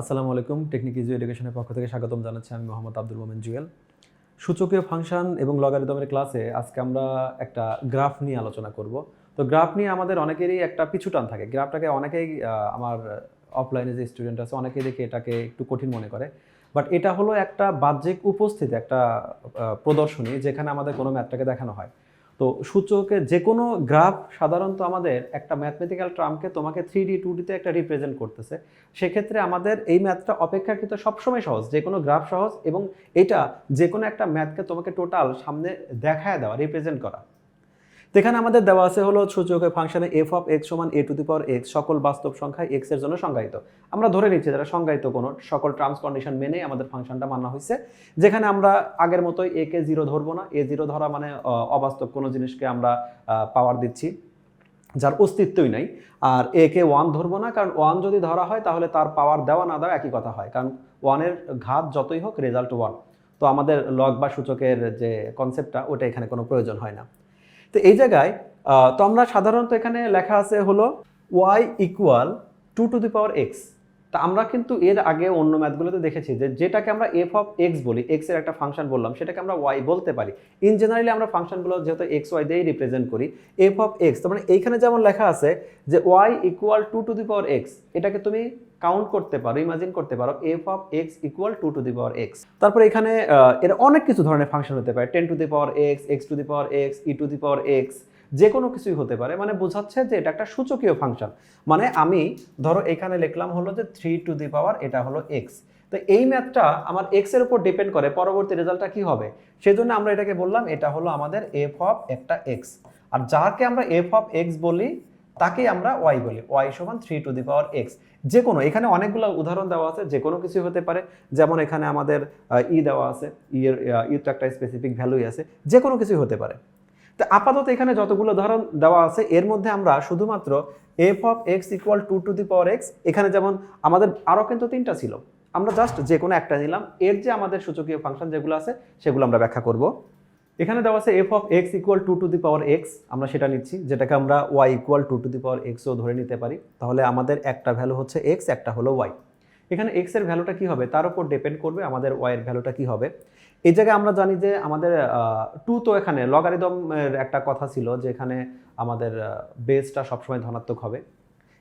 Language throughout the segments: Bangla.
আসসালামু আলাইকুম টেকনিক ইজু এডুকেশনের পক্ষ থেকে স্বাগতম জানাচ্ছি আমি মোহাম্মদ আব্দুল মোমেন জুয়েল। সূচকীয় ফাংশন এবং লগারিদমের ক্লাসে আজকে আমরা একটা গ্রাফ নিয়ে আলোচনা করব। তো গ্রাফ নিয়ে আমাদের অনেকেরই একটা পিছুটান থাকে। গ্রাফটাকে অনেকেই আমার অফলাইনে যে স্টুডেন্ট আছে, অনেকেই দেখে এটাকে একটু কঠিন মনে করে। বাট এটা হলো একটা বাহ্যিক উপস্থিতি, একটা প্রদর্শনী যেখানে আমাদের কোনো ম্যাথটাকে দেখানো হয়। তো সূচকের যে কোনো গ্রাফ সাধারণত আমাদের একটা ম্যাথমেটিক্যাল ট্রামকে তোমাকে থ্রি ডি টু ডিতে একটা রিপ্রেজেন্ট করতেছে। সেক্ষেত্রে আমাদের এই ম্যাথটা অপেক্ষাকৃত সবসময় সহজ যে কোনো গ্রাফ সহজ এবং এটা যে কোনো একটা ম্যাথকে তোমাকে টোটাল সামনে দেখায় দেওয়া রিপ্রেজেন্ট করা। তো এখানে আমাদের দেওয়া আছে হলো সূচকের ফাংশনে এফ অফ এক্স সমান এ টু দি পাওয়ার এক্স সকল বাস্তব সংখ্যা এক্সের জন্য সংজ্ঞায়িত। আমরা ধরে নিচ্ছি যারা সংজ্ঞায়িত কোনো সকল টার্মস কন্ডিশন মেনে আমাদের ফাংশনটা মানা হয়েছে, যেখানে আমরা আগের মতোই এ কে জিরো ধরবো না। এ জিরো ধরা মানে অবাস্তব কোনো জিনিসকে আমরা পাওয়ার দিচ্ছি, যার অস্তিত্বই নাই। আর এ কে ওয়ান ধরবো না, কারণ ওয়ান যদি ধরা হয় তাহলে তার পাওয়ার দেওয়া না দেওয়া একই কথা হয়, কারণ ওয়ানের ঘাত যতই হোক রেজাল্ট ওয়ান তো আমাদের লগ বা সূচকের যে কনসেপ্টটা ওটা এখানে কোনো প্রয়োজন হয় না। তো এই জায়গায় তো আমরা সাধারণত এখানে লেখা আছে হলো Y equal to two the power X তা আমরা কিন্তু এর আগে অন্য ম্যাথগুলোতে দেখেছি যে যেটাকে আমরা এফ অফ এক্স বলি এক্সের একটা ফাংশন বললাম, সেটাকে আমরা ওয়াই বলতে পারি। ইন জেনারেলি আমরা ফাংশনগুলো যেহেতু এক্স ওয়াই দিয়েই রিপ্রেজেন্ট করি এফ অফ এক্স তার মানে এইখানে যেমন লেখা আছে যে Y equal to two the power X এটাকে তুমি কাউন্ট করতে পারো ইমাজিন করতে পারো F of X equal to two the power X তারপরে এখানে এর অনেক কিছু ধরনের ফাংশন হতে পারে ten to the power X X to the power X E to the power X যে কোনো কিছুই হতে পারে। মানে বোঝাচ্ছে যে এটা একটা সূচকীয় ফাংশন মানে আমি, ধরো এখানে লিখলাম হলো যে থ্রি টু দি পাওয়ার এটা হলো এক্স তো এই ম্যাথটা আমার এক্সের উপর ডিপেন্ড করে, পরবর্তী রেজাল্টটা কি হবে? সেই জন্য আমরা এটাকে বললাম, এটা হলো আমাদের এফ অফ একটা এক্স আর যাকে আমরা এফ অফ এক্স বলি তাকে আমরা ওয়াই বলি। ওয়াই সমান three to the power X যে কোনো এখানে অনেকগুলো উদাহরণ দেওয়া আছে যে কোনো কিছু হতে পারে। যেমন এখানে আমাদের ই দেওয়া আছে ই এর ই তো একটা স্পেসিফিক ভ্যালুই আছে যে কোনো কিছুই হতে পারে। তো আপাতত এখানে যতগুলো উদাহরণ দেওয়া আছে, এর মধ্যে আমরা শুধুমাত্র F of X equal to two the power X এখানে যেমন আমাদের আরও কিন্তু তিনটা ছিল। আমরা জাস্ট যে কোনো একটা নিলাম। এর যে আমাদের সূচকীয় ফাংশন যেগুলো আছে, সেগুলো আমরা ব্যাখ্যা করব। এখানে দেওয়া আছে F of X equal to two the power X আমরা সেটা নিচ্ছি, যেটাকে আমরা Y equal to two the power এক্সও ধরে নিতে পারি। তাহলে আমাদের একটা ভ্যালু হচ্ছে এক্স একটা হলো ওয়াই এখানে এক্সের ভ্যালুটা কী হবে? তার উপর ডিপেন্ড করবে আমাদের ওয়াই এর ভ্যালুটা কী হবে। এই জায়গায় আমরা জানি যে আমাদের টু তো এখানে লগারিদমের একটা কথা ছিল যে এখানে আমাদের বেসটা সবসময় ধনাত্মক হবে।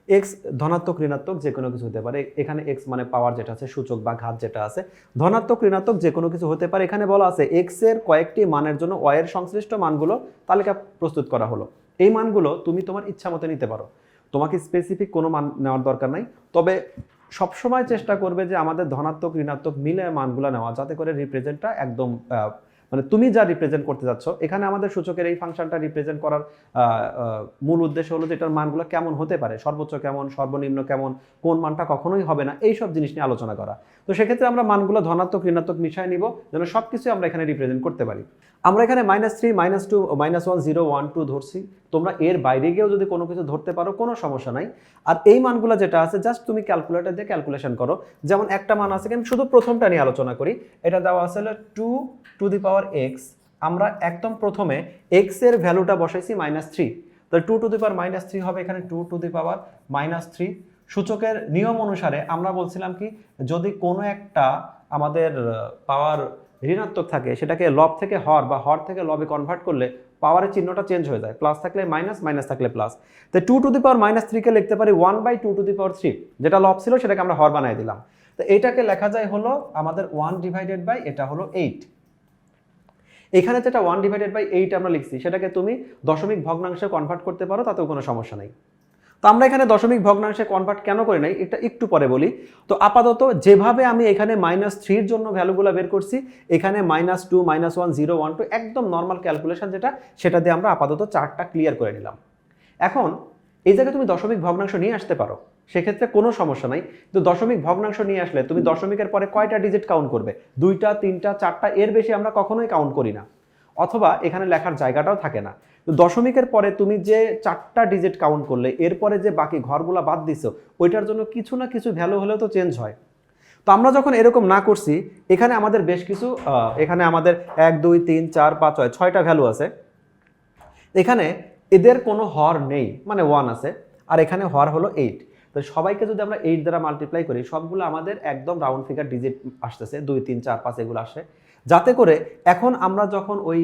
এক্স ধনাত্মক ঋণাত্মক যে কোনো কিছু হতে পারে। এখানে এক্স মানে পাওয়ার যেটা আছে, সূচক বা ঘাত যেটা আছে। ধনাত্মক ঋণাত্মক যে কোনো কিছু হতে পারে। এখানে বলা আছে এক্সের কয়েকটি মানের জন্য ওয়াই এর সংশ্লিষ্ট মানগুলো তালিকা প্রস্তুত করা হলো। এই মানগুলো তুমি তোমার ইচ্ছা মতো নিতে পারো। তোমাকে স্পেসিফিক কোনো মান নেওয়ার দরকার নাই। তবে সবসময় চেষ্টা করবে যে আমাদের ধনাত্মক ঋণাত্মক মিলে মানগুলো নেওয়া, যাতে করে রিপ্রেজেন্টটা একদম মানে তুমি যা রিপ্রেজেন্ট করতে যাচ্ছ, এখানে আমাদের সূচকের এই ফাংশনটা রিপ্রেজেন্ট করার মূল উদ্দেশ্য হলো যে এটার মানগুলো কেমন হতে পারে, সর্বোচ্চ কেমন, সর্বনিম্ন কেমন, কোন মানটা কখনোই হবে না এই সব জিনিস নিয়ে আলোচনা করা। তো সেক্ষেত্রে আমরা মানগুলো ধনাত্মক, ঋণাত্মক মিশায় নিব, যেন সব কিছু আমরা এখানে রিপ্রেজেন্ট করতে পারি। আমরা এখানে minus three minus two minus one zero one two ধরছি। তোমরা এর বাইরে গিয়েও যদি কোনো কিছু ধরতে পারো, কোনো সমস্যা নাই। আর এই মানগুলো যেটা আছে জাস্ট তুমি ক্যালকুলেটার দিয়ে ক্যালকুলেশন করো। যেমন একটা মান আছে, আমি শুধু প্রথমটা নিয়ে আলোচনা করি। এটা দেওয়া আছে two to the power X আমরা একদম প্রথমে এক্সের ভ্যালুটা বসাইছি মাইনাস থ্রি তাহলে two to the power minus three হবে এখানে two to the power minus three সূচকের নিয়ম অনুসারে আমরা বলছিলাম কি, যদি কোনো একটা আমাদের পাওয়ার ঋণাত্মক থাকে, সেটাকে লব থেকে হর বা হর থেকে লবে কনভার্ট করলে পাওয়ারের চিহ্নটা চেঞ্জ হয়ে যায়। প্লাস থাকলে মাইনাস মাইনাস থাকলে প্লাস তো two to the power minus থ্রিকে লিখতে পারি one by two to the power three যেটা লব ছিল সেটাকে আমরা হর বানিয়ে দিলাম। তো এটাকে লেখা যায় হলো আমাদের ওয়ান ডিভাইডেড বাই এটা হলো এইট এখানে যেটা ওয়ান ডিভাইডেড বাই এইট আমরা লিখছি, সেটাকে তুমি দশমিক ভগ্নাংশে কনভার্ট করতে পারো, তাতেও কোনো সমস্যা নেই। তো আমরা এখানে দশমিক ভগ্নাংশে কনভার্ট কেন করি নাই? এটা একটু পরে বলি। তো আপাতত যেভাবে আমি এখানে মাইনাস থ্রির জন্য ভ্যালুগুলো বের করছি, এখানে minus two minus one zero one two একদম নর্মাল ক্যালকুলেশন যেটা, সেটা দিয়ে আমরা আপাতত চারটা ক্লিয়ার করে নিলাম। এখন, এই জায়গায় তুমি দশমিক ভগ্নাংশ নিয়ে আসতে পারো, সেক্ষেত্রে কোনো সমস্যা নাই। তো দশমিক ভগ্নাংশ নিয়ে আসলে তুমি দশমিকের পরে কয়টা ডিজিট কাউন্ট করবে? দুইটা, তিনটা, চারটা, এর বেশি আমরা কখনোই কাউন্ট করি না। অথবা এখানে লেখার জায়গাটাও থাকে না। দশমিকের পরে তুমি যে চারটা ডিজিট কাউন্ট করলে, এরপরে যে বাকি ঘরগুলো বাদ দিছো, ওইটার জন্য কিছু না কিছু ভ্যালু হলেও তো চেঞ্জ হয়। তো আমরা যখন এরকম না করছি, এখানে আমাদের বেশ কিছু এখানে আমাদের এক, দুই, তিন, চার, পাঁচ, ছয়, ছয়টা ভ্যালু আছে। এখানে এদের কোনো হর নেই মানে ওয়ান আছে, আর এখানে হর হলো এইট তো সবাইকে যদি আমরা এইট দ্বারা মাল্টিপ্লাই করি, সবগুলো আমাদের একদম রাউন্ড ফিগার ডিজিট আসতেছে, দুই, তিন, চার, পাঁচ, এগুলো আসে। যাতে করে এখন আমরা যখন ওই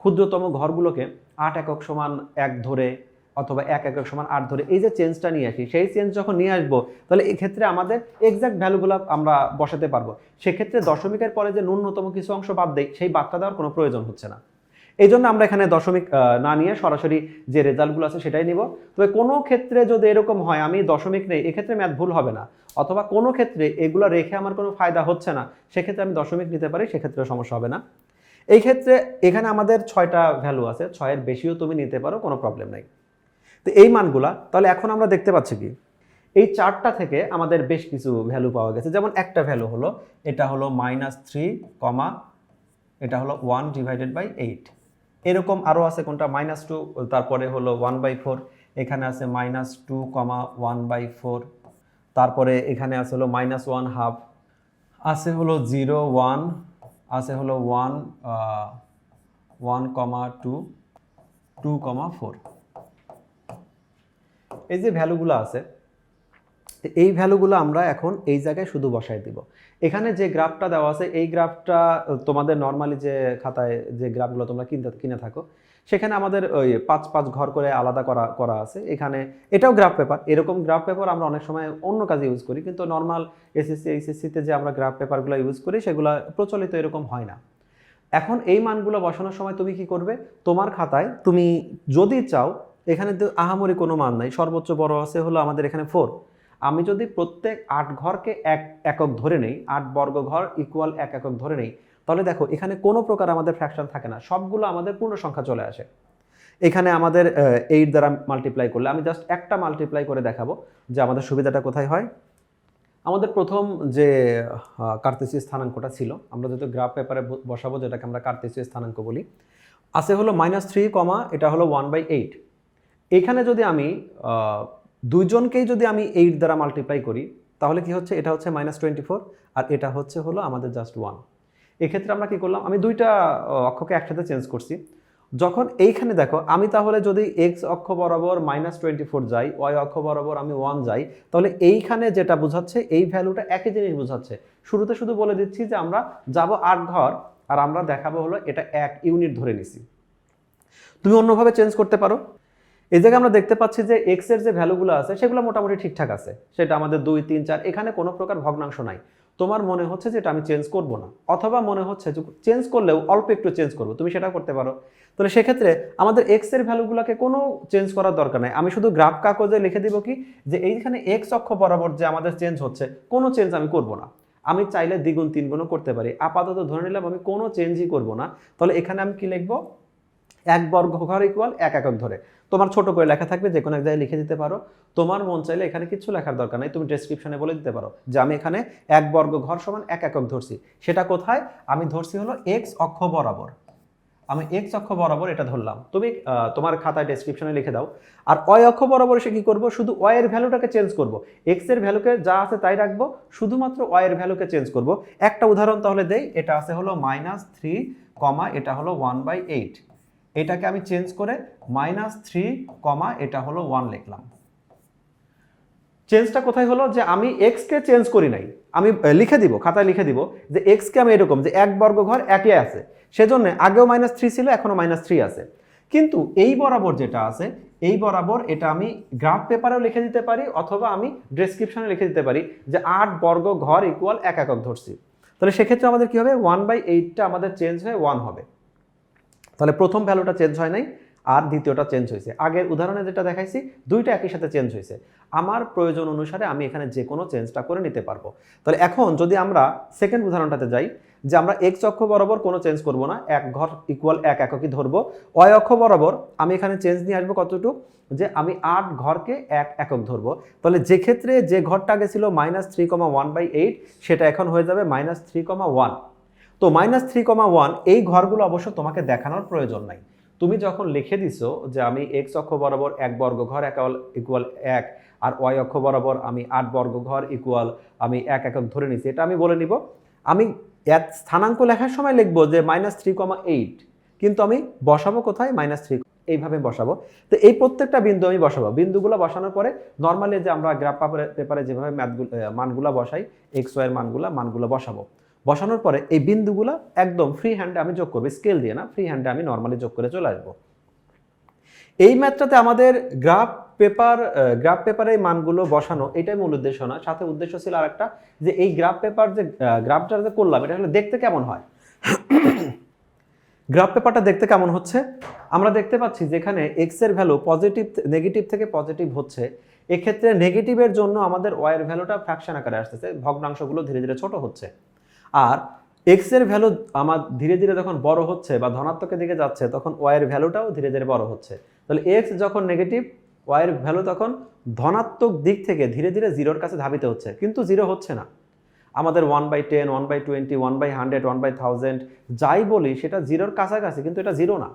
ক্ষুদ্রতম ঘরগুলোকে আট একক সমান এক ধরে অথবা এক একক সমান আট ধরে এই যে চেঞ্জটা নিয়ে আসি, সেই চেঞ্জ যখন নিয়ে আসব, তাহলে এই ক্ষেত্রে আমাদের এক্সাক্ট ভ্যালুগুলো আমরা বসাতে পারব। সেক্ষেত্রে দশমিকের পরে যে ন্যূনতম কিছু অংশ বাদ দেয় সেই বাদটা দেওয়ার কোনো প্রয়োজন হচ্ছে না। এই জন্য আমরা এখানে দশমিক না নিয়ে সরাসরি যে রেজাল্টগুলো আছে সেটাই নিব। তবে কোনো ক্ষেত্রে যদি এরকম হয়, আমি দশমিক নেই, এক্ষেত্রে ম্যাথ ভুল হবে না। অথবা কোনো ক্ষেত্রে এগুলো রেখে আমার কোনো ফায়দা হচ্ছে না, সেক্ষেত্রে আমি দশমিক নিতে পারি সেক্ষেত্রে সমস্যা হবে না। এই ক্ষেত্রে এখানে আমাদের ছয়টা ভ্যালু আছে, ছয়ের বেশিও তুমি নিতে পারো, কোনো প্রবলেম নাই। তো এই মানগুলা, তাহলে এখন আমরা দেখতে পাচ্ছি কি? এই চারটা থেকে আমাদের বেশ কিছু ভ্যালু পাওয়া গেছে। যেমন একটা ভ্যালু হলো, এটা হলো মাইনাস থ্রি কমা এটা হলো ওয়ান ডিভাইডেড বাই এইট এরকম আরও আছে কোনটা? মাইনাস টু তারপরে হলো ওয়ান বাই ফোর এখানে আছে minus two comma one by four তারপরে এখানে আছে হলো মাইনাস ওয়ান হাফ আছে হলো জিরো ওয়ান আছে হলো one one comma two two comma four এই যে ভ্যালুগুলো আছে এই ভ্যালুগুলো আমরা এখন এই জায়গায় শুধু বসাই দিব। এখানে যে গ্রাফটা দেওয়া আছে, এই গ্রাফটা তোমাদের নর্মালি যে খাতায় যে গ্রাফগুলো তোমরা কিনতে কিনে থাকো সেখানে আমাদের ওই পাঁচ পাঁচ ঘর করে আলাদা করা করা আছে। এখানে এটাও গ্রাফ পেপার এরকম গ্রাফ পেপার আমরা অনেক সময় অন্য কাজে ইউজ করি, কিন্তু নর্মাল এসএসসি এইচএসসিতে যে আমরা গ্রাফ পেপারগুলো ইউজ করি, সেগুলো প্রচলিত এরকম হয় না। এখন এই মানগুলো বসানোর সময় তুমি কি করবে? তোমার খাতায় তুমি যদি চাও, এখানে তো আহামরি কোনো মান নাই, সর্বোচ্চ বড় আছে হলো আমাদের এখানে ফোর আমি যদি প্রত্যেক আট ঘরকে এক একক ধরে নেই, আট বর্গ ঘর ইকুয়াল এক একক ধরে নেই তাহলে দেখো, এখানে কোনো প্রকার আমাদের ফ্র্যাকশন থাকে না। সবগুলো আমাদের পূর্ণ সংখ্যা চলে আসে। এখানে আমাদের এইট দ্বারা মাল্টিপ্লাই করলে, আমি জাস্ট একটা মাল্টিপ্লাই করে দেখাবো যে আমাদের সুবিধাটা কোথায় হয়। আমাদের প্রথম যে কার্তেসীয় স্থানাঙ্কটা ছিল, আমরা যেহেতু গ্রাফ পেপারে বসাবো, যেটাকে আমরা কার্তেসীয় স্থানাঙ্ক বলি, আছে হলো মাইনাস থ্রি কমা এটা হলো ওয়ান বাই এইট এখানে যদি আমি দুইজনকেই যদি আমি এইট দ্বারা মাল্টিপ্লাই করি, তাহলে কি হচ্ছে? এটা হচ্ছে মাইনাস টোয়েন্টি ফোর আর এটা হচ্ছে হলো আমাদের জাস্ট ওয়ান এক্ষেত্রে আমরা কি করলাম? আমি দুইটা অক্ষকে একসাথে চেঞ্জ করছি। যখন এইখানে দেখো, আমি তাহলে যদি এক্স অক্ষ বরাবর মাইনাস টোয়েন্টি ফোর যাই ওয়াই অক্ষ বরাবর আমি ওয়ান যাই, তাহলে এইখানে যেটা বোঝাচ্ছে, এই ভ্যালুটা একই জিনিস বোঝাচ্ছে। শুরুতে শুধু বলে দিচ্ছি যে আমরা যাব আট ঘর, আর আমরা দেখাবো হলো এটা এক ইউনিট ধরে নিছি। তুমি অন্যভাবে চেঞ্জ করতে পারো। এই জায়গায় আমরা দেখতে পাচ্ছি যে এক্সের যে ভ্যালুগুলো আছে, সেগুলো মোটামুটি ঠিকঠাক আছে। সেটা আমাদের দুই, তিন, চার, এখানে কোনো প্রকার ভগ্নাংশ নাই। তোমার মনে হচ্ছে যে এটা আমি চেঞ্জ করব না। অথবা মনে হচ্ছে যে চেঞ্জ করলেও অল্প একটু চেঞ্জ করব। তুমি সেটা করতে পারো। তাহলে সেক্ষেত্রে আমাদের এক্সের ভ্যালুগুলোকে কোনো চেঞ্জ করার দরকার নাই। আমি শুধু গ্রাফ কাগজে লিখে দিব কি? যে এইখানে এক্স অক্ষ বরাবর যে আমাদের চেঞ্জ হচ্ছে, কোনো চেঞ্জ আমি করব না। আমি চাইলে দ্বিগুণ, তিনগুণও করতে পারি। আপাতত ধরে নিলাম আমি কোনো চেঞ্জই করব না। তাহলে এখানে আমি কি লিখব? এক বর্গ ঘর ইকুয়াল এক একক ধরে। তোমার ছোট করে লেখা থাকবে, যে কোনো এক জায়গায় লিখে দিতে পারো। তোমার মন চাইলে এখানে কিছু লেখার দরকার নাই, তুমি ডেসক্রিপশনে বলে দিতে পারো যে আমি এখানে এক বর্গ ঘর সমান এক একক ধরছি। সেটা কোথায়? আমি ধরছি হলো এক্স অক্ষ বরাবর। আমি এক্স অক্ষ বরাবর এটা ধরলাম। তুমি তোমার খাতায় ডেসক্রিপশনে লিখে দাও। আর অয় অক্ষ বরাবর এসে কী করব? শুধু অয় এর ভ্যালুটাকে চেঞ্জ করব। এক্সের ভ্যালুকে যা আছে তাই রাখব, শুধুমাত্র অয় এর ভ্যালুকে চেঞ্জ করব। একটা উদাহরণ তাহলে দেই, এটা আছে হলো মাইনাস থ্রি কমা এটা হলো ওয়ান বাই এইট এটাকে আমি চেঞ্জ করে মাইনাস থ্রি কমা, এটা হলো ওয়ান লিখলাম। চেঞ্জটা কোথায় হলো? যে আমি এক্সকে চেঞ্জ করি নাই। আমি লিখে দিব, খাতায় লিখে দিব যে এক্সকে আমি এরকম, যে এক বর্গ ঘর একই আছে। সেজন্য আগেও মাইনাস থ্রি ছিল, এখনও মাইনাস থ্রি আছে। কিন্তু এই বরাবর যেটা আছে, এই বরাবর এটা আমি গ্রাফ পেপারেও লিখে দিতে পারি, অথবা আমি ডেসক্রিপশনে লিখে দিতে পারি যে আট বর্গ ঘর ইকুয়াল এক একক ধরছি। তাহলে সেক্ষেত্রে আমাদের কি হবে? ওয়ান বাই এইটটা আমাদের চেঞ্জ হয়ে ওয়ান হবে। তাহলে প্রথম ভ্যালুটা চেঞ্জ হয় নাই, আর দ্বিতীয়টা চেঞ্জ হয়েছে। আগের উদাহরণে যেটা দেখাইছি, দুইটা একই সাথে চেঞ্জ হয়েছে। আমার প্রয়োজন অনুসারে আমি এখানে যে কোনো চেঞ্জটা করে নিতে পারব। তাহলে এখন যদি আমরা সেকেন্ড উদাহরণটাতে যাই, যে আমরা এক্স অক্ষ বরাবর কোনো চেঞ্জ করব না, এক ঘর ইকুয়াল এক এককই ধরবো অয় অক্ষ বরাবর আমি এখানে চেঞ্জ নিয়ে আসব কতটুকু? যে আমি আট ঘরকে এক একক ধরবো। তাহলে যে ক্ষেত্রে যে ঘরটা গেছিল minus three comma one by eight সেটা এখন হয়ে যাবে মাইনাস থ্রি কমা ওয়ান তো মাইনাস থ্রি কমা ওয়ান এই ঘরগুলো অবশ্য তোমাকে দেখানোর প্রয়োজন নাই। তুমি যখন লিখে দিছো যে আমি এক্স অক্ষ বরাবর এক বর্গ ঘর একাল ইকুয়াল এক, আর ওয়াই অক্ষ বরাবর আমি আট বর্গ ঘর ইকুয়াল আমি এক একক ধরে নিছি, এটা আমি বলে নিব। আমি এক স্থানাঙ্ক লেখার সময় লিখব যে মাইনাস থ্রি কমা এইট কিন্তু আমি বসাবো কোথায়? মাইনাস থ্রি এইভাবে বসাবো। তো এই প্রত্যেকটা বিন্দু আমি বসাবো। বিন্দুগুলো বসানোর পরে নর্মালি যে আমরা গ্রাফ পেপারে যেভাবে ম্যাথগুলো মানগুলো বসাই এক্স ওয়াইয়ের মানগুলো মানগুলো বসাবো। বসানোর পরে এই বিন্দুগুলো একদম ফ্রি হ্যান্ডে আমি যোগ করব। স্কেল দিয়ে না ফ্রি হ্যান্ডে আমি নর্মালি যোগ করে চলে আসব। এই ম্যাথটাতে আমাদের গ্রাফ পেপার গ্রাফ পেপারে এই মানগুলো বসানো, এটাই মূল উদ্দেশ্য না। সাথে উদ্দেশ্য ছিল আরেকটা, যে এই গ্রাফ পেপার যে গ্রাফটা যে করলাম, এটা হলে দেখতে কেমন হয়? গ্রাফ পেপারটা দেখতে কেমন হচ্ছে? আমরা দেখতে পাচ্ছি যেখানে এক্সের ভ্যালু পজিটিভ নেগেটিভ থেকে পজিটিভ হচ্ছে, এক্ষেত্রে নেগেটিভের জন্য আমাদের ওয়াইয়ের ভ্যালুটা ফ্র্যাকশন আকারে আসতেছে, ভগ্নাংশগুলো ধীরে ধীরে ছোট হচ্ছে। আর এক্সের ভ্যালু আমার ধীরে ধীরে যখন বড় হচ্ছে বা ধনাত্মকের দিকে যাচ্ছে, তখন ওয়াইয়ের ভ্যালুটাও ধীরে ধীরে বড় হচ্ছে। তাহলে এক্স যখন নেগেটিভ ওয়াইয়ের ভ্যালু তখন ধনাত্মক দিক থেকে ধীরে ধীরে জিরোর কাছে ধাবিত হচ্ছে। কিন্তু জিরো হচ্ছে না। আমাদের one by ten one by twenty one by hundred one by thousand যাই বলি, সেটা জিরোর কাছাকাছি, কিন্তু এটা জিরো না।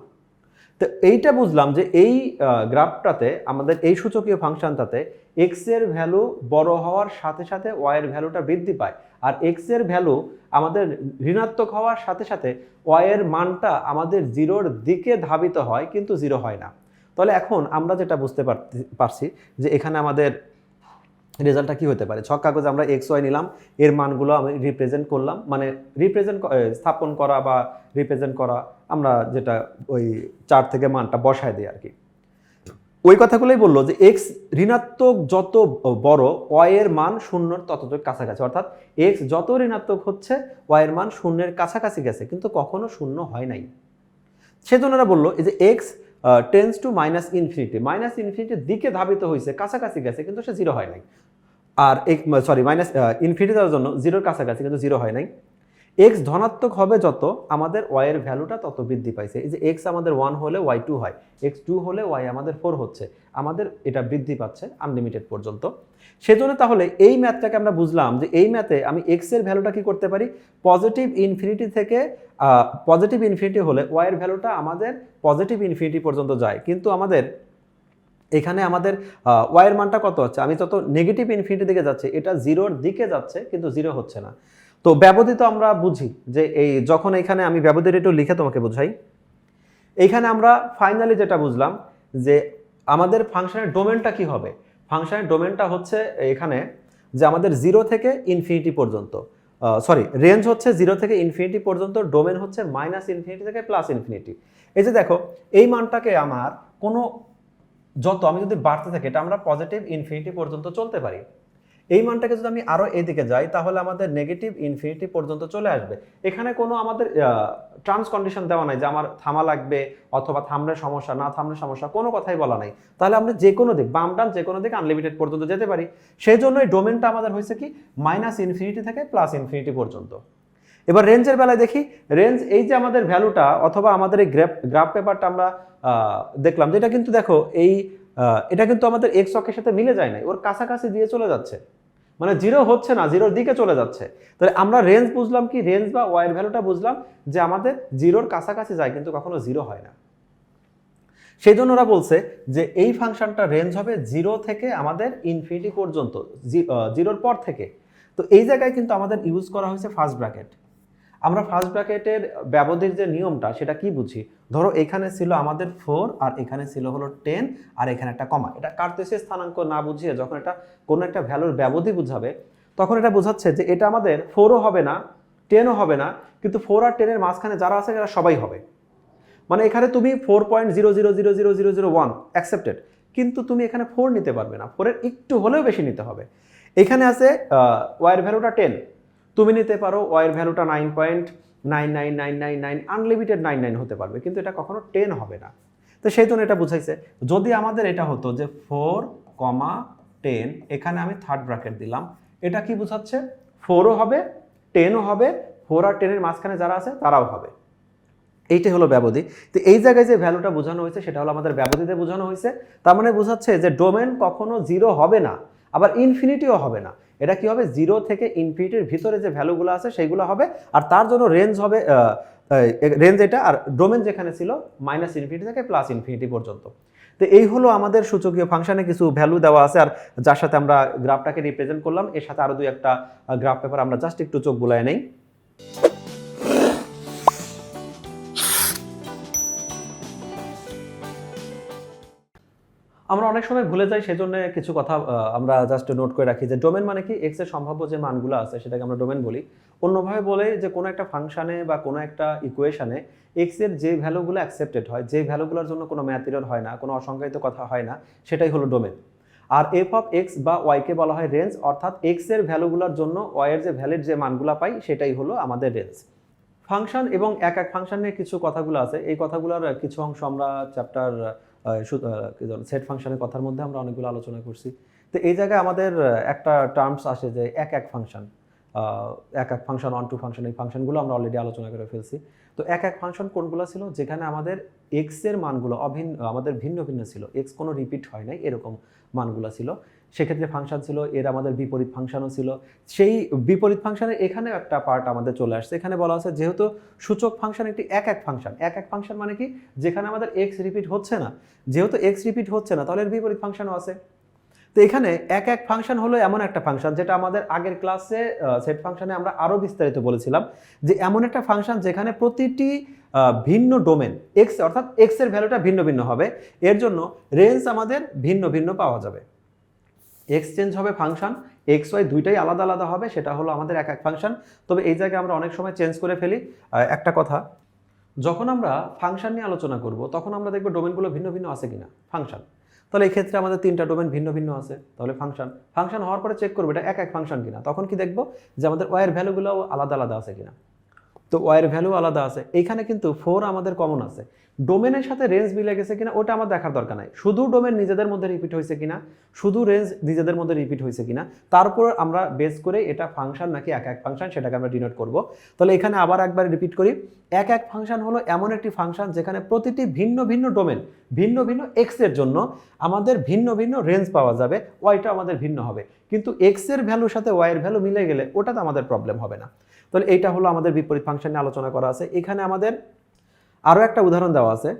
তো এইটা বুঝলাম যে এই গ্রাফটাতে আমাদের এই সূচকীয় ফাংশনটাতে এক্সের ভ্যালু বড় হওয়ার সাথে সাথে ওয়াই এর ভ্যালুটা বৃদ্ধি পায়। আর এক্সের ভ্যালু আমাদের ঋণাত্মক হওয়ার সাথে সাথে ওয়াই এর মানটা আমাদের জিরোর দিকে ধাবিত হয়, কিন্তু জিরো হয় না। তাহলে এখন আমরা যেটা বুঝতে পারছি যে এখানে আমাদের রেজাল্টটা কি হতে পারে? ছক কাগজে আমরা এক্স ওয়াই নিলাম, এর মানগুলো আমি রিপ্রেজেন্ট করলাম মানে রিপ্রেজেন্ট স্থাপন করা বা রিপ্রেজেন্ট করা আমরা যেটা ওই চার থেকে মানটা বসায় দিই আর কি। ওই কথাগুলোই বলল যে এক্স ঋণাত্মক যত বড় এর মান শূন্যর ততটুকু কাছাকাছি। অর্থাৎ এক্স যত ঋণাত্মক হচ্ছে এর মান শূন্যের কাছাকাছি গেছে, কিন্তু কখনো শূন্য হয় নাই। সেজন্য ওরা বলল যে X tends to minus infinity minus ইনফিনিটির দিকে ধাবিত হয়েছে কাছাকাছি গেছে, কিন্তু সে জিরো হয় নাই। আর এক সরি মাইনাস ইনফিনিটি দেওয়ার জন্য জিরোর কাছাকাছি, কিন্তু জিরো হয় নাই। এক্স ধনাত্মক হবে যত, আমাদের ওয়াইয়ের ভ্যালুটা তত বৃদ্ধি পাইছে। এই যে এক্স আমাদের ওয়ান হলে ওয়াই টু হয় এক্স টু হলে ওয়াই আমাদের ফোর হচ্ছে, আমাদের এটা বৃদ্ধি পাচ্ছে আনলিমিটেড পর্যন্ত। সেজন্য তাহলে এই ম্যাথটাকে আমরা বুঝলাম যে এই ম্যাথে আমি এক্সের ভ্যালুটা কি করতে পারি? পজিটিভ ইনফিনিটি থেকে পজিটিভ ইনফিনিটি হলে ওয়াইয়ের ভ্যালুটা আমাদের পজিটিভ ইনফিনিটি পর্যন্ত যায়। কিন্তু আমাদের এখানে আমাদের ওয়াইয়ের মানটা কত হচ্ছে? আমি যত নেগেটিভ ইনফিনিটি দিকে যাচ্ছে, এটা জিরোর দিকে যাচ্ছে, কিন্তু জিরো হচ্ছে না। তো ব্যবধিত আমরা বুঝি যে এই যখন এখানে আমি ব্যবধিত একটু লিখে তোমাকে বুঝাই। এইখানে আমরা ফাইনালি যেটা বুঝলাম যে আমাদের ফাংশনের ডোমেনটা কি হবে? ফাংশনের ডোমেনটা হচ্ছে এখানে যে আমাদের জিরো থেকে ইনফিনিটি পর্যন্ত সরি রেঞ্জ হচ্ছে জিরো থেকে ইনফিনিটি পর্যন্ত ডোমেন হচ্ছে মাইনাস ইনফিনিটি থেকে প্লাস ইনফিনিটি এই যে দেখো, এই মানটাকে আমার কোনো যত, আমি যদি বাড়তে থাকি, এটা আমরা পজিটিভ ইনফিনিটি পর্যন্ত চলতে পারি। এই মানটাকে যদি আমি আরও এদিকে যাই, তাহলে আমাদের নেগেটিভ ইনফিনিটি পর্যন্ত চলে আসবে। এখানে কোনো আমাদের টার্মস কন্ডিশন দেওয়া নাই যে আমার থামা লাগবে অথবা থামলে সমস্যা, না থামলে সমস্যা, কোনো কথাই বলা নাই। তাহলে আমরা যে কোনো দিক, বাম ডান যে কোনো দিক আনলিমিটেড পর্যন্ত যেতে পারি। সেই জন্য এই ডোমেনটা আমাদের হয়েছে কি? মাইনাস ইনফিনিটি থেকে প্লাস ইনফিনিটি পর্যন্ত। এবার রেঞ্জের বেলায় দেখি রেঞ্জ এই যে আমাদের ভ্যালুটা অথবা আমাদের এই গ্রাফ গ্রাফ পেপারটা আমরা দেখলাম যেটা কিন্তু দেখো, এই এটা কিন্তু আমাদের এক্স অক্ষের সাথে মিলে যায় না ওর কাছাকাছি দিয়ে চলে যাচ্ছে। মানে জিরো হচ্ছে না জিরোর দিকে চলে যাচ্ছে। তাহলে আমরা রেঞ্জ বুঝলাম কি? রেঞ্জ বা ওয়াইয়ের ভ্যালুটা বুঝলাম যে আমাদের জিরোর কাছাকাছি যায়, কিন্তু কখনো জিরো হয় না। সেই জন্য ওরা বলছে যে এই ফাংশনটা রেঞ্জ হবে জিরো থেকে আমাদের ইনফিনিটি পর্যন্ত জিরোর পর থেকে। তো এই জায়গায় কিন্তু আমাদের ইউজ করা হয়েছে ফার্স্ট ব্র্যাকেট আমরা ফার্স্ট ব্র্যাকেটের ব্যবধির যে নিয়মটা, সেটা কি বুঝি? ধরো এখানে ছিল আমাদের ফোর আর এখানে ছিল হলো টেন আর এখানে একটা কমা এটা কার্তেসিয়াস স্থানাঙ্ক না বুঝিয়ে যখন এটা কোনো একটা ভ্যালুর ব্যবধি বুঝাবে, তখন এটা বোঝাচ্ছে যে এটা আমাদের ফোরও হবে না টেনও হবে না, কিন্তু ফোর আর টেনের মাঝখানে যারা আছে এরা সবাই হবে। মানে এখানে তুমি four point zero zero zero zero zero zero one accepted কিন্তু তুমি এখানে ফোর নিতে পারবে না। ফোরের একটু হলেও বেশি নিতে হবে। এখানে আছে ওয়াইয়ের ভ্যালুটা টেন তুমি নিতে পারো ওয়াইয়ের ভ্যালুটা nine point nine nine nine nine nine unlimited nine nine হতে পারবে, কিন্তু এটা কখনো টেন হবে না। তো সেই জন্য এটা বুঝাইছে, যদি আমাদের এটা হতো যে ফোর কমা টেন এখানে আমি থার্ড ব্র্যাকেট দিলাম, এটা কি বোঝাচ্ছে? ফোরও হবে টেনও হবে ফোর আর টেনের মাঝখানে যারা আছে, তারাও হবে। এইটাই হলো ব্যবধি। তো এই জায়গায় যে ভ্যালুটা বোঝানো হয়েছে, সেটা হলো আমাদের ব্যবধিতে বোঝানো হয়েছে, তার মানে বোঝাচ্ছে যে ডোমেন কখনো জিরো হবে না, আবার ইনফিনিটিও হবে না। এটা কি হবে? জিরো থেকে ইনফিনিটির ভিতরে যে ভ্যালুগুলো আছে, সেইগুলো হবে। আর তার জন্য রেঞ্জ হবে রেঞ্জ এটা আর ডোমেন যেখানে ছিল মাইনাস ইনফিনিটি থেকে প্লাস ইনফিনিটি পর্যন্ত। তো এই হলো আমাদের সূচকীয় ফাংশনে কিছু ভ্যালু দেওয়া আছে। আর যার সাথে আমরা গ্রাফটাকে রিপ্রেজেন্ট করলাম, এর সাথে আরও দুই একটা গ্রাফ পেপার আমরা জাস্ট একটু চোখ বুলায় নেই। আমরা অনেক সময় ভুলে যাই, সেজন্য কিছু কথা আমরা জাস্ট নোট করে রাখি যে ডোমেন মানে কি? এক্সের সম্ভাব্য যে মানগুলো আছে, সেটাকে আমরা ডোমেন বলি। অন্যভাবে বলে যে কোনো একটা ফাংশানে বা কোনো একটা ইকুয়েশনে এক্সের যে ভ্যালুগুলো অ্যাকসেপ্টেড হয়, যে ভ্যালুগুলোর জন্য কোনো ম্যাথ এরর হয় না, কোনো অসংজ্ঞায়িত কথা হয় না, সেটাই হলো ডোমেন আর এফ অফ এক্স বা ওয়াইকে বলা হয় রেঞ্জ অর্থাৎ এক্সের ভ্যালুগুলোর জন্য ওয়াই এর যে ভ্যালিড যে মানগুলো পাই, সেটাই হলো আমাদের রেঞ্জ ফাংশন এবং এক এক ফাংশন নিয়ে কিছু কথাগুলো আছে। এই কথাগুলোর কিছু অংশ আমরা চ্যাপ্টার সেট ফাংশনের কথার মধ্যে আমরা অনেকগুলো আলোচনা করছি। তো এই জায়গায় আমাদের একটা টার্মস আসে যে এক এক ফাংশন এক এক ফাংশন অন টু ফাংশন এই ফাংশনগুলো আমরা অলরেডি আলোচনা করে ফেলছি। তো এক এক ফাংশন কোনগুলো ছিল? যেখানে আমাদের এক্সের মানগুলো অভিন্ন, আমাদের ভিন্ন ভিন্ন ছিল। এক্স কোনো রিপিট হয় নাই, এরকম মানগুলো ছিল। সেক্ষেত্রে ফাংশন ছিল, এর আমাদের বিপরীত ফাংশনও ছিল। সেই বিপরীত ফাংশনের এখানে একটা পার্ট আমাদের চলে আসছে। এখানে বলা আছে, যেহেতু সূচক ফাংশন একটি এক এক ফাংশন এক এক ফাংশন মানে কি? যেখানে আমাদের এক্স রিপিট হচ্ছে না। যেহেতু এক্স রিপিট হচ্ছে না, তাহলে এর বিপরীত ফাংশনও আছে। তো এখানে এক এক ফাংশন হলো এমন একটা ফাংশন, যেটা আমাদের আগের ক্লাসে সেট ফাংশনে আমরা আরও বিস্তারিত বলেছিলাম, যে এমন একটা ফাংশন যেখানে প্রতিটি ভিন্ন ডোমেন এক্স অর্থাৎ এক্সের ভ্যালুটা ভিন্ন ভিন্ন হবে। এর জন্য রেঞ্জ আমাদের ভিন্ন ভিন্ন পাওয়া যাবে। এক্সচেঞ্জ হবে ফাংশন এক্স ওয়াই দুইটাই আলাদা আলাদা হবে, সেটা হলো আমাদের এক এক ফাংশন। তবে এই জায়গায় আমরা অনেক সময় চেঞ্জ করে ফেলি। একটা কথা, যখন আমরা ফাংশন নিয়ে আলোচনা করব, তখন আমরা দেখব ডোমেনগুলো ভিন্ন ভিন্ন আছে কিনা, ফাংশন। তাহলে এই ক্ষেত্রে আমাদের তিনটা ডোমেন ভিন্ন ভিন্ন আছে, তাহলে ফাংশন। ফাংশন হওয়ার পরে চেক করব এটা এক এক ফাংশন কিনা, তখন কি দেখব যে আমাদের ওয়ার ভ্যালুগুলো আলাদা আলাদা আছে কিনা। তো ওয়ার ভ্যালু আলাদা আছে। এখানে কিন্তু ফোর আমাদের কমন আছে। ডোমেনের সাথে রেঞ্জ মিলে গেছে কিনা, ওটা আমার দেখার দরকার নাই। শুধু ডোমেন নিজেদের মধ্যে রিপিট হয়েছে কিনা, শুধু রেঞ্জ নিজেদের মধ্যে রিপিট হয়েছে কিনা, তারপর আমরা বেস করে এটা ফাংশন নাকি এক এক ফাংশন সেটাকে আমরা ডিনোট করব। তাহলে এখানে আবার একবার রিপিট করি। এক এক ফাংশন হলো এমন একটি ফাংশন যেখানে প্রতিটি ভিন্ন ভিন্ন ডোমেন ভিন্ন ভিন্ন এক্সের জন্য আমাদের ভিন্ন ভিন্ন রেঞ্জ পাওয়া যাবে ওয়াইটা আমাদের ভিন্ন হবে। কিন্তু এক্সের ভ্যালুর সাথে ওয়াইয়ের ভ্যালু মিলে গেলে ওটাতে আমাদের প্রবলেম হবে না। তাহলে এইটা হলো আমাদের বিপরীত ফাংশন নিয়ে আলোচনা করা আছে। এখানে আমাদের আরও একটা উদাহরণ দেওয়া আছে,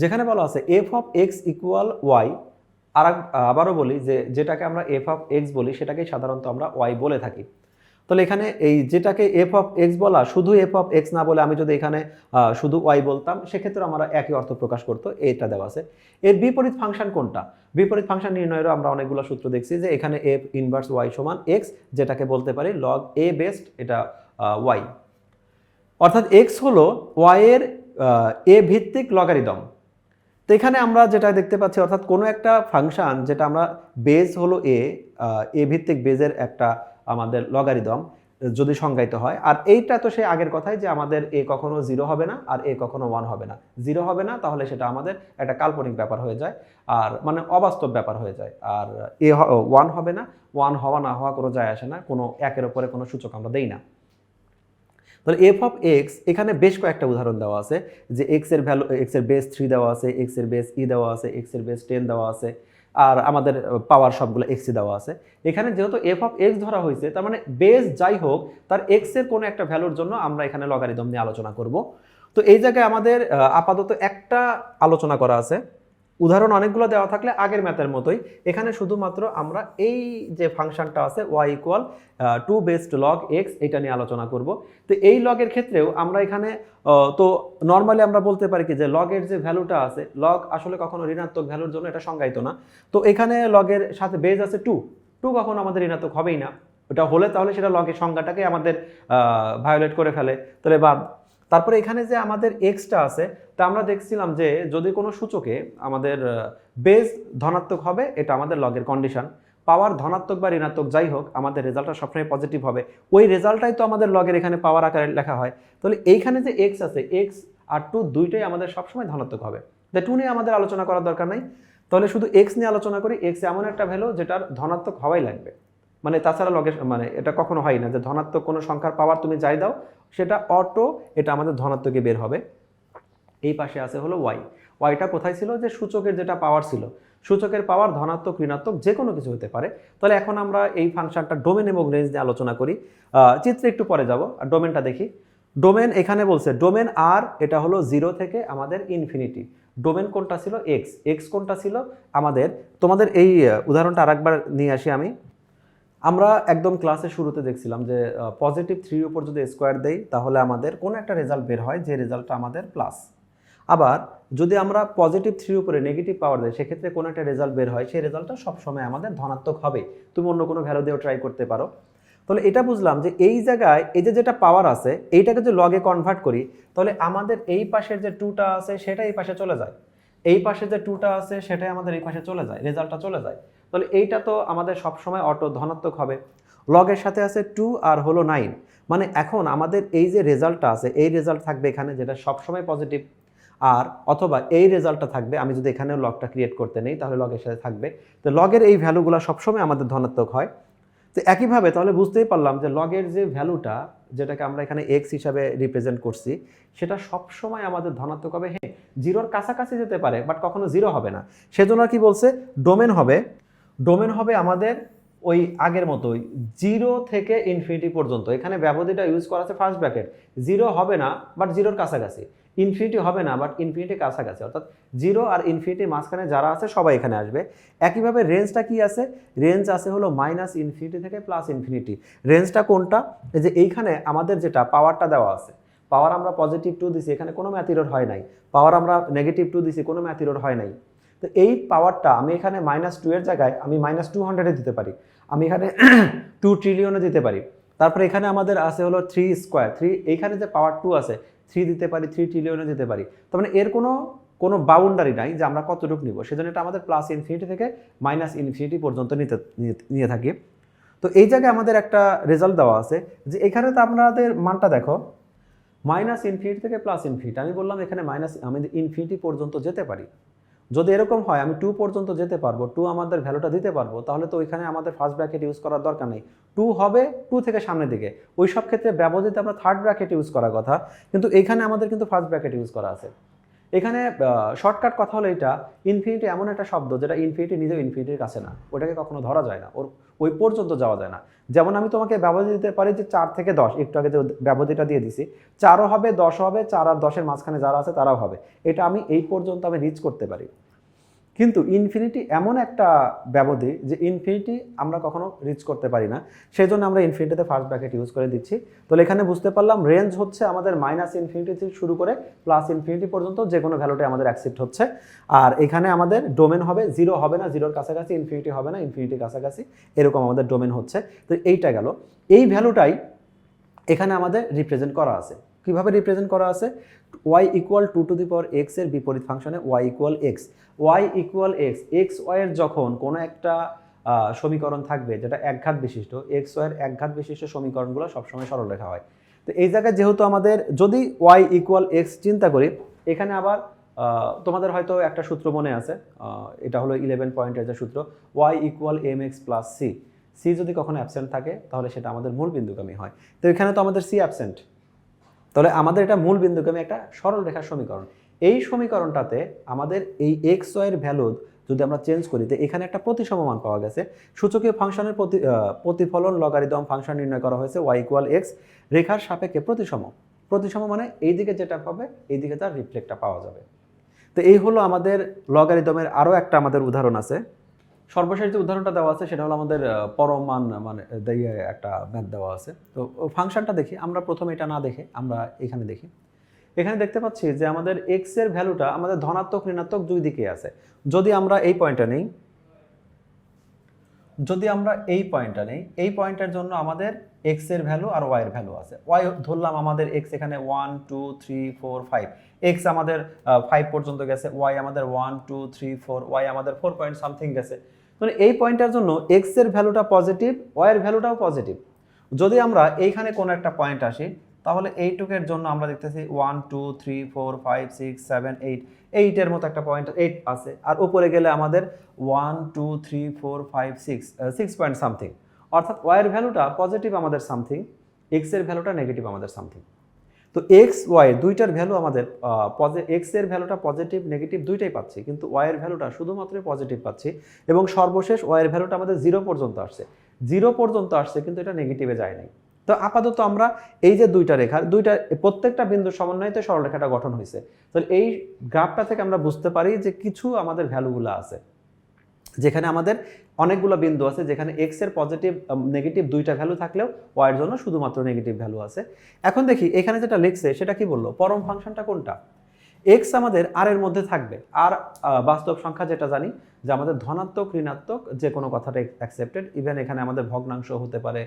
যেখানে বলা আছে F of X equal Y আর আবারও বলি যে যেটাকে আমরা এফ অফ এক্স বলি সেটাকেই সাধারণত আমরা ওয়াই বলে থাকি। তাহলে এখানে এই যেটাকে এফ অফ এক্স বলা, শুধু এফ অফ এক্স না বলে আমি যদি এখানে শুধু ওয়াই বলতাম, সেক্ষেত্রে আমরা একই অর্থ প্রকাশ করতো, এটা দেওয়া আছে। এর বিপরীত ফাংশন কোনটা? বিপরীত ফাংশন নির্ণয়েরও আমরা অনেকগুলো সূত্র দেখছি যে এখানে এফ ইনভার্স ওয়াই সমান এক্স যেটাকে বলতে পারি লগ এ বেস্ট এটা ওয়াই অর্থাৎ এক্স হলো ওয়াই এর এ ভিত্তিক লগারিদম তো এখানে আমরা যেটা দেখতে পাচ্ছি, অর্থাৎ কোনো একটা ফাংশন যেটা আমরা বেজ হলো এ এ ভিত্তিক বেজের একটা আমাদের লগারিদম যদি সংজ্ঞায়িত হয়। আর এইটা তো সেই আগের কথাই যে আমাদের এ কখনো জিরো হবে না, আর এ কখনো ওয়ান হবে না। জিরো হবে না, তাহলে সেটা আমাদের একটা কাল্পনিক ব্যাপার হয়ে যায়, আর মানে অবাস্তব ব্যাপার হয়ে যায়। আর এ ওয়ান হবে না ওয়ান হওয়া না হওয়া কোনো যায় আসে না, কোনো একের ওপরে কোনো সূচক আমরা দেই না। তাহলে এফ অফ এক্স এখানে বেশ কয়েকটা উদাহরণ দেওয়া আছে, যে এক্সের ভ্যালু এক্সের বেস থ্রি দেওয়া আছে এক্সের বেস ই দেওয়া আছে এক্সের বেস টেন দেওয়া আছে। আর আমাদের পাওয়ার সবগুলো এক্সই দেওয়া আছে। এখানে যেহেতু এফ অফ এক্স ধরা হয়েছে, তার মানে বেস যাই হোক, তার এক্সের কোনো একটা ভ্যালুর জন্য আমরা এখানে লগারিদম নিয়ে আলোচনা করব। তো এই জায়গায় আমাদের আপাতত একটা আলোচনা করা আছে। উদাহরণ অনেকগুলো দেওয়া থাকলে আগের ম্যাথের মতোই। এখানে শুধুমাত্র আমরা এই যে ফাংশনটা আছে Y equal to based log X এটা নিয়ে আলোচনা করব। তো এই লগের ক্ষেত্রেও আমরা এখানে তো নর্মালি আমরা বলতে পারি কি যে লগের যে ভ্যালুটা আছে লগ আসলে কখনো ঋণাত্মক ভ্যালুর জন্য এটা সংজ্ঞায়িত না। তো এখানে লগের সাথে বেজ আছে টু টু কখনো আমাদের ঋণাত্মক হবেই না। ওটা হলে তাহলে সেটা লগের সংজ্ঞাটাকে আমাদের ভায়োলেট করে ফেলে। তাহলে বাদ। তারপরে এখানে যে আমাদের এক্সটা আছে তা আমরা দেখছিলাম যে যদি কোনো সূচকে আমাদের বেজ ধনাত্মক হবে, এটা আমাদের লগের কন্ডিশন পাওয়ার ধনাত্মক বা ঋণাত্মক যাই হোক, আমাদের রেজাল্টটা সবসময় পজিটিভ হবে। ওই রেজাল্টটাই তো আমাদের লগের এখানে পাওয়ার আকারে লেখা হয়। তাহলে এইখানে যে এক্স আছে এক্স আর টু দুইটাই আমাদের সবসময় ধনাত্মক হবে। তাই টু নিয়ে আমাদের আলোচনা করার দরকার নাই। তাহলে শুধু এক্স নিয়ে আলোচনা করি এক্স এমন একটা ভ্যালু যেটার ধনাত্মক হওয়াই লাগবে। মানে তাছাড়া লগের মানে এটা কখনো হয় না যে ধনাত্মক কোনো সংখ্যার পাওয়ার তুমি যাই দাও, সেটা অটো এটা আমাদের ধনাত্মকে বের হবে। এই পাশে আছে হলো ওয়াই ওয়াইটা কোথায় ছিল? যে সূচকের যেটা পাওয়ার ছিল। সূচকের পাওয়ার ধনাত্মক, ঋণাত্মক যে কোনো কিছু হতে পারে। তাহলে এখন আমরা এই ফাংশনটা ডোমেন এবং রেঞ্জ নিয়ে আলোচনা করি। চিত্রে একটু পরে যাব। আর ডোমেনটা দেখি। ডোমেন এখানে বলছে ডোমেন আর এটা হলো জিরো থেকে আমাদের ইনফিনিটি ডোমেন কোনটা ছিল? এক্স এক্স কোনটা ছিল? আমাদের, তোমাদের এই উদাহরণটা আরেকবার নিয়ে আসি আমি। আমরা একদম ক্লাসের শুরুতে দেখছিলাম যে পজিটিভ থ্রির উপর যদি স্কোয়ার দেই, তাহলে আমাদের কোনো একটা রেজাল্ট বের হয়, যে রেজাল্টটা আমাদের প্লাস আবার যদি আমরা পজিটিভ থ্রির উপরে নেগেটিভ পাওয়ার দেয়, সেক্ষেত্রে কোনো একটা রেজাল্ট বের হয়, সেই রেজাল্টটা সবসময় আমাদের ধনাত্মক হবে। তুমি অন্য কোনো ভ্যালু দিয়েও ট্রাই করতে পারো। তাহলে এটা বুঝলাম যে এই জায়গায় এই যে যেটা পাওয়ার আছে, এইটাকে যদি লগে কনভার্ট করি, তাহলে আমাদের এই পাশের যে টুটা আছে, সেটা এই পাশে চলে যায়। এই পাশে যে টুটা আছে, সেটাই আমাদের এই পাশে চলে যায় রেজাল্টটা চলে যায়। তাহলে এইটা তো আমাদের সবসময় অটো ধনাত্মক হবে। লগের সাথে আছে টু আর হলো নাইন মানে এখন আমাদের এই যে রেজাল্টটা আছে, এই রেজাল্ট থাকবে এখানে যেটা সবসময় পজিটিভ আর অথবা এই রেজাল্টটা থাকবে, আমি যদি এখানে লগটা ক্রিয়েট করতে নেই, তাহলে লগের সাথে থাকবে। তো লগের এই ভ্যালুগুলো সবসময় আমাদের ধনাত্মক হয়। তো একইভাবে তাহলে বুঝতেই পারলাম যে লগের যে ভ্যালুটা যেটাকে আমরা এখানে এক্স হিসাবে রিপ্রেজেন্ট করছি, সেটা সবসময় আমাদের ধনাত্মক হবে। হ্যাঁ জিরোর কাছাকাছি যেতে পারে বাট কখনো জিরো হবে না। সেজন্য কি বলছে ডোমেন হবে। ডোমেন হবে আমাদের ওই আগের মতোই জিরো থেকে ইনফিনিটি পর্যন্ত। এখানে ব্যবধিটা ইউজ করা আছে ফার্স্ট ব্র্যাকেট জিরো হবে না বাট জিরোর কাছাকাছি। ইনফিনিটি হবে না বাট ইনফিনিটি কাছাকাছি। অর্থাৎ জিরো আর ইনফিনিটি মাঝখানে যারা আছে, সবাই এখানে আসবে। একইভাবে রেঞ্জটা কি আছে? রেঞ্জ আছে হলো মাইনাস ইনফিনিটি থেকে প্লাস ইনফিনিটি রেঞ্জটা কোনটা? যে এইখানে আমাদের যেটা পাওয়ারটা দেওয়া আছে। পাওয়ার আমরা পজিটিভ টু দিছি, এখানে কোনো ম্যাথিরোর হয় নাই। পাওয়ার আমরা নেগেটিভ টু দিছি, কোনো ম্যাথিরোর হয় নাই। তো এই পাওয়ারটা আমি এখানে মাইনাস টু এর জায়গায় আমি মাইনাস টু হান্ড্রেডে দিতে পারি। আমি এখানে টু ট্রিলিয়নে দিতে পারি। তারপরে এখানে আমাদের আছে হলো থ্রি স্কোয়ার থ্রি এইখানে যে পাওয়ার টু আছে থ্রি দিতে পারি থ্রি ট্রিলিয়নে দিতে পারি। তার মানে এর কোনো কোনো বাউন্ডারি নাই যে আমরা কতটুকু নিব। সেজন্য এটা আমাদের প্লাস ইনফিনিটি থেকে মাইনাস ইনফিনিটি পর্যন্ত নিতে, নিয়ে- থাকি। তো এই জায়গায় আমাদের একটা রেজাল্ট দেওয়া আছে যে এখানে তো আপনাদের মানটা দেখো মাইনাস ইনফিনিটি থেকে প্লাস ইনফিনিটি আমি বললাম এখানে মাইনাস আমি ইনফিনিটি পর্যন্ত যেতে পারি। যদি এরকম হয়, আমি টু পর্যন্ত যেতে পারব টু আমাদের ভ্যালুটা দিতে পারব, তাহলে তো ওইখানে আমাদের ফার্স্ট ব্র্যাকেট ইউজ করার দরকার নেই। টু হবে টু থেকে সামনের দিকে। ওই সব ক্ষেত্রে ব্যবহৃত আমরা থার্ড ব্র্যাকেট ইউজ করার কথা, কিন্তু এখানে আমাদের কিন্তু ফার্স্ট ব্র্যাকেট ইউজ করা আছে। এখানে শর্টকাট কথা হলো এটা ইনফিনিটি এমন একটা শব্দ যেটা ইনফিনিটি নিজেও ইনফিনিটির কাছে না। ওটাকে কখনো ধরা যায় না। ওর, ওই পর্যন্ত যাওয়া যায় না। যেমন আমি তোমাকে ব্যবধি দিতে পারি যে চার থেকে দশ, একটু আগে যে ব্যবধিটা দিয়ে দিছি, চারও হবে, দশও হবে, চার আর দশের মাঝখানে যারা আছে তারাও হবে। এটা আমি এই পর্যন্ত আমি রিচ করতে পারি। কিন্তু ইনফিনিটি এমন একটা ব্যবধি যে ইনফিনিটি আমরা কখনো রিচ করতে পারি না। সেই জন্য আমরা ইনফিনিটিতে ফার্স্ট ব্র্যাকেট ইউজ করে দিচ্ছি। তো এখানে বুঝতে পারলাম রেঞ্জ হচ্ছে আমাদের মাইনাস ইনফিনিটি থেকে শুরু করে প্লাস ইনফিনিটি পর্যন্ত যে কোনো ভ্যালুতে আমাদের অ্যাকসেপ্ট হচ্ছে। আর এখানে আমাদের ডোমেন হবে জিরো হবে না জিরোর কাছাকাছি ইনফিনিটি হবে না ইনফিনিটির কাছাকাছি, এরকম আমাদের ডোমেন হচ্ছে। তো এইটা গেল। এই ভ্যালুটাই এখানে আমাদের রিপ্রেজেন্ট করা আছে। কীভাবে রিপ্রেজেন্ট করা আছে? Y equal to two the power এক্সের বিপরীত ফাংশনে Y equal X Y equal X X ওয়াইয়ের যখন কোনো একটা সমীকরণ থাকবে যেটা একঘাত বিশিষ্ট এক্স ওয়াইয়ের একঘাত বিশিষ্ট সমীকরণগুলো সবসময় সরলরেখা হয়। তো এই জায়গায় যেহেতু আমাদের যদি ওয়াই ইকুয়াল এক্স চিন্তা করি, এখানে আবার তোমাদের হয়তো একটা সূত্র মনে আছে এটা হলো ইলেভেন পয়েন্টের যে সূত্র Y equal M X plus C C যদি কখনো অ্যাবসেন্ট থাকে, তাহলে সেটা আমাদের মূল বিন্দুগামী হয়। তো এখানে তো আমাদের সি অ্যাবসেন্ট তাহলে আমাদের এটা মূল বিন্দুকে আমি একটা সরল রেখার সমীকরণ। এই সমীকরণটাতে আমাদের এই এক্স ওয়ের ভ্যালু যদি আমরা চেঞ্জ করি, তো এখানে একটা প্রতিসম মান পাওয়া গেছে। সূচকীয় ফাংশনের প্রতি প্রতিফলন লগারিদম ফাংশন নির্ণয় করা হয়েছে ওয়াই ইকুয়াল এক্স রেখার সাপেক্ষে প্রতিসম। প্রতিসম মানে এই দিকে যেটা পাবে এই দিকে তার রিফ্লেক্টটা পাওয়া যাবে। তো এই হলো আমাদের লগারিদমের আরও একটা আমাদের উদাহরণ আছে। সর্বশেষ যে উদাহরণটা দেওয়া আছে, সেটা হলো আমাদের পরমান মানে দিয়ে একটা ম্যাথ দেওয়া আছে। তো ফাংশনটা দেখি, আমরা প্রথমে এটা না দেখে, আমরা এখানে দেখি। এখানে দেখতে পাচ্ছি যে আমাদের এক্সের ভ্যালুটা আমাদের ধনাত্মক, ঋণাত্মক দুই দিকে আছে। যদি আমরা এই পয়েন্টটা নেই, যদি আমরা এই পয়েন্টটা নেই, এই পয়েন্টের জন্য আমাদের এক্সের ভ্যালু আর ওয়াই এর ভ্যালু আছে। ওয়াই ধরলাম আমাদের এক্স এখানে one two three four five X আমাদের ফাইভ পর্যন্ত গেছে ওয়াই আমাদের one two three four Y আমাদের ফোর পয়েন্ট সামথিং গেছে। মানে এই পয়েন্টের জন্য এক্সের ভ্যালুটা পজিটিভ ওয়াই এর ভ্যালুটাও পজিটিভ যদি আমরা এইখানে কোনো একটা পয়েন্ট আসি, তাহলে এইটুকের জন্য আমরা দেখতেছি one two three four five six seven eight এইটের মতো একটা পয়েন্ট এইট আছে। আর উপরে গেলে আমাদের one two three four five six six point something অর্থাৎ ওয়াইয়ের ভ্যালুটা পজিটিভ আমাদের সামথিং এক্সের ভ্যালুটা নেগেটিভ আমাদের সামথিং তো এক্স ওয়াই দুইটার ভ্যালু আমাদের এক্সের ভ্যালুটা পজিটিভ নেগেটিভ দুইটাই পাচ্ছি। কিন্তু ওয়াইয়ের ভ্যালুটা শুধুমাত্র পজিটিভ পাচ্ছি এবং সর্বশেষ ওয়াইয়ের ভ্যালুটা আমাদের জিরো পর্যন্ত আসছে। জিরো পর্যন্ত আসছে কিন্তু এটা নেগেটিভে যায় নাই তো আপাতত আমরা এই যে দুইটা রেখা, দুইটা, প্রত্যেকটা বিন্দু সমন্বয়তে সরলরেখাটা গঠন হয়েছে। তো এই গ্রাফটা থেকে আমরা বুঝতে পারি যে কিছু আমাদের ভ্যালুগুলো আছে। যেখানে আমাদের অনেকগুলো বিন্দু আছে, যেখানে এক্সের পজিটিভ নেগেটিভ দুইটা ভ্যালু থাকলেও ওয়াইয়ের জন্য শুধুমাত্র নেগেটিভ ভ্যালু আছে। এখন দেখি, এখানে যেটা লিখছে, সেটা কি বলল? পরম ফাংশনটা কোনটা? এক্স আমাদের আর এর মধ্যে থাকবে। আর বাস্তব সংখ্যা যেটা জানি, যে আমাদের ধনাত্মক, ঋণাত্মক যে কোনো কথাটা অ্যাকসেপ্টেড ইভেন এখানে আমাদের ভগ্নাংশ হতে পারে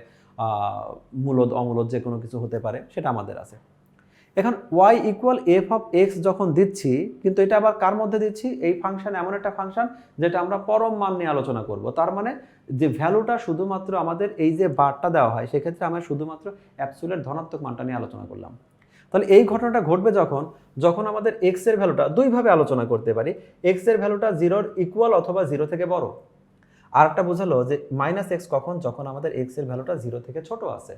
মূলদ, অমূলদ যে কোনো কিছু হতে পারে, সেটা আমাদের আছে। এখন Y equal F of X যখন দিচ্ছি, কিন্তু এটা আবার কার মধ্যে দিচ্ছি? এই ফাংশন এমন একটা ফাংশন যেটা আমরা পরম মান নিয়ে আলোচনা করব। তার মানে যে ভ্যালুটা শুধুমাত্র আমাদের এই যে বারটা দেওয়া হয়, সেক্ষেত্রে আমরা শুধুমাত্র অ্যাপসুলের ধনাত্মক মানটা নিয়ে আলোচনা করলাম। তাহলে এই ঘটনাটা ঘটবে যখন যখন আমাদের এক্সের ভ্যালুটা দুইভাবে আলোচনা করতে পারি। এক্সের ভ্যালুটা জিরোর ইকুয়াল অথবা জিরো থেকে বড়। আর একটা বোঝালো যে মাইনাস এক্স কখন? যখন আমাদের এক্সের ভ্যালুটা জিরো থেকে ছোট আছে।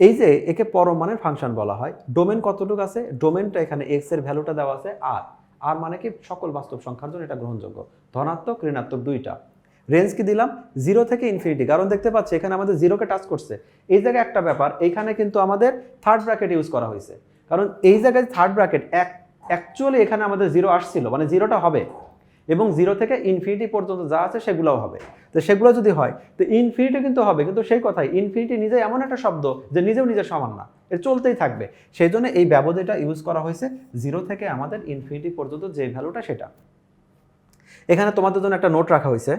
এই যে একে পরমাণের ফাংশন বলা হয় ডোমেন কতটুকু আছে? ডোমেনটা এখানে এক্সের ভ্যালুটা দেওয়া আছে আর আর মানে কি? সকল বাস্তব সংখ্যার জন্য এটা গ্রহণযোগ্য। ধনাত্মক, ঋণাত্মক দুইটা। রেঞ্জ কি দিলাম? জিরো থেকে ইনফিনিটি কারণ দেখতে পাচ্ছি, এখানে আমাদের জিরোকে টাচ করছে। এই জায়গায় একটা ব্যাপার এইখানে কিন্তু আমাদের থার্ড ব্র্যাকেট ইউজ করা হয়েছে। কারণ এই জায়গায় থার্ড ব্র্যাকেট এক অ্যাকচুয়ালি এখানে আমাদের জিরো আসছিল মানে জিরোটা হবে। এবং জিরো থেকে ইনফিনিটি পর্যন্ত যা আছে সেগুলোও হবে। তো সেগুলো যদি হয়, তো ইনফিনিটি কিন্তু হবে, কিন্তু সেই কথাই ইনফিনিটি নিজে এমন একটা শব্দ যে নিজেও নিজের সমান না, এর চলতেই থাকবে। সেই জন্য এই ব্যবধিটা ইউজ করা হয়েছে জিরো থেকে আমাদের ইনফিনিটি পর্যন্ত যে ভ্যালুটা সেটা। এখানে তোমাদের জন্য একটা নোট রাখা হয়েছে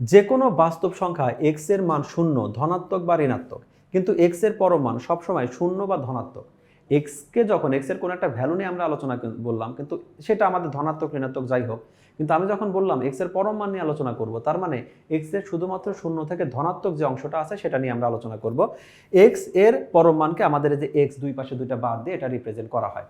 যে কোনো বাস্তব সংখ্যা এক্সের মান শূন্য, ধনাত্মক বা ঋণাত্মক, কিন্তু এক্সের পরম মান সবসময় শূন্য বা ধনাত্মক। এক্সকে যখন এক্সের কোনো একটা ভ্যালু নিয়ে আমরা আলোচনা বললাম, কিন্তু সেটা আমাদের ধনাত্মক, ঋণাত্মক যাই হোক কিন্তু আমি যখন বললাম এক্সের পরম মান নিয়ে আলোচনা করব, তার মানে এক্সের শুধুমাত্র শূন্য থেকে ধনাত্মক যে অংশটা আছে সেটা নিয়ে আমরা আলোচনা করব। এক্সের পরম মানকে আমাদের যে এক্স দুই পাশে দুইটা বার দিয়ে এটা রিপ্রেজেন্ট করা হয়।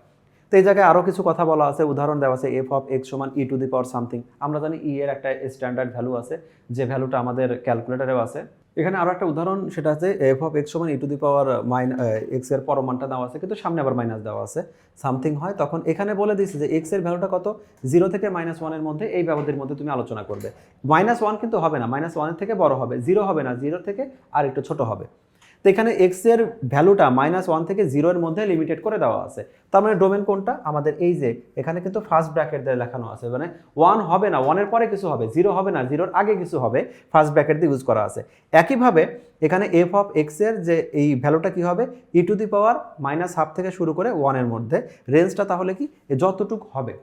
তো এই জায়গায় আরও কিছু কথা বলা আছে, উদাহরণ দেওয়া আছে এফ অফ এক্স সমান E to the power something আমরা জানি ই এর একটা স্ট্যান্ডার্ড ভ্যালু আছে, যে ভ্যালুটা আমাদের ক্যালকুলেটারেও আছে। এখানে আরও একটা উদাহরণ, সেটা আছে এফ অফ এক্স সমান E to the power mine এক্সের পরমানটা দেওয়া আছে, কিন্তু সামনে আবার মাইনাস দেওয়া আছে। সামথিং হয়, তখন এখানে বলে দিচ্ছে যে এক্সের ভ্যালুটা কত? জিরো থেকে মাইনাস ওয়ানের মধ্যে, এই ব্যবধির মধ্যে তুমি আলোচনা করবে। মাইনাস ওয়ান কিন্তু হবে না মাইনাস ওয়ানের থেকে বড় হবে জিরো হবে না জিরো থেকে আর একটু ছোট হবে। তো এখানে এক্সের ভ্যালুটা মাইনাস ওয়ান থেকে জিরোর মধ্যে লিমিটেড করে দেওয়া আছে। তার মানে ডোমেন কোনটা? আমাদের এই যে, এখানে কিন্তু ফার্স্ট ব্র্যাকেট দিয়ে লেখানো আছে। মানে ওয়ান হবে না ওয়ানের পরে কিছু হবে জিরো হবে না জিরোর আগে কিছু হবে ফার্স্ট ব্র্যাকেট দিয়ে ইউজ করা আছে। একইভাবে এখানে এফ অফ এক্সের যে এই ভ্যালুটা কি হবে? E to the power minus half থেকে শুরু করে ওয়ানের মধ্যে। রেঞ্জটা তাহলে কি? যতটুক হবে।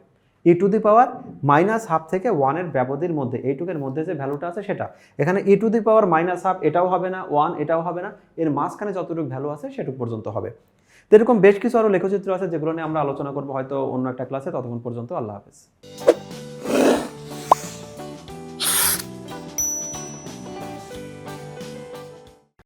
E to the power minus half থেকে ওয়ানের ব্যবধির মধ্যে এইটুকের মধ্যে যে ভ্যালুটা আছে সেটা। এখানে E to the power minus half এটাও হবে না ওয়ান এটাও হবে না, এর মাঝখানে যতটুকু ভ্যালু আছে সেটুকু পর্যন্ত হবে। তো এরকম বেশ কিছু আরও লেখচিত্র আছে যেগুলো নিয়ে আমরা আলোচনা করব হয়তো অন্য একটা ক্লাসে ততক্ষণ পর্যন্ত আল্লাহ হাফেজ।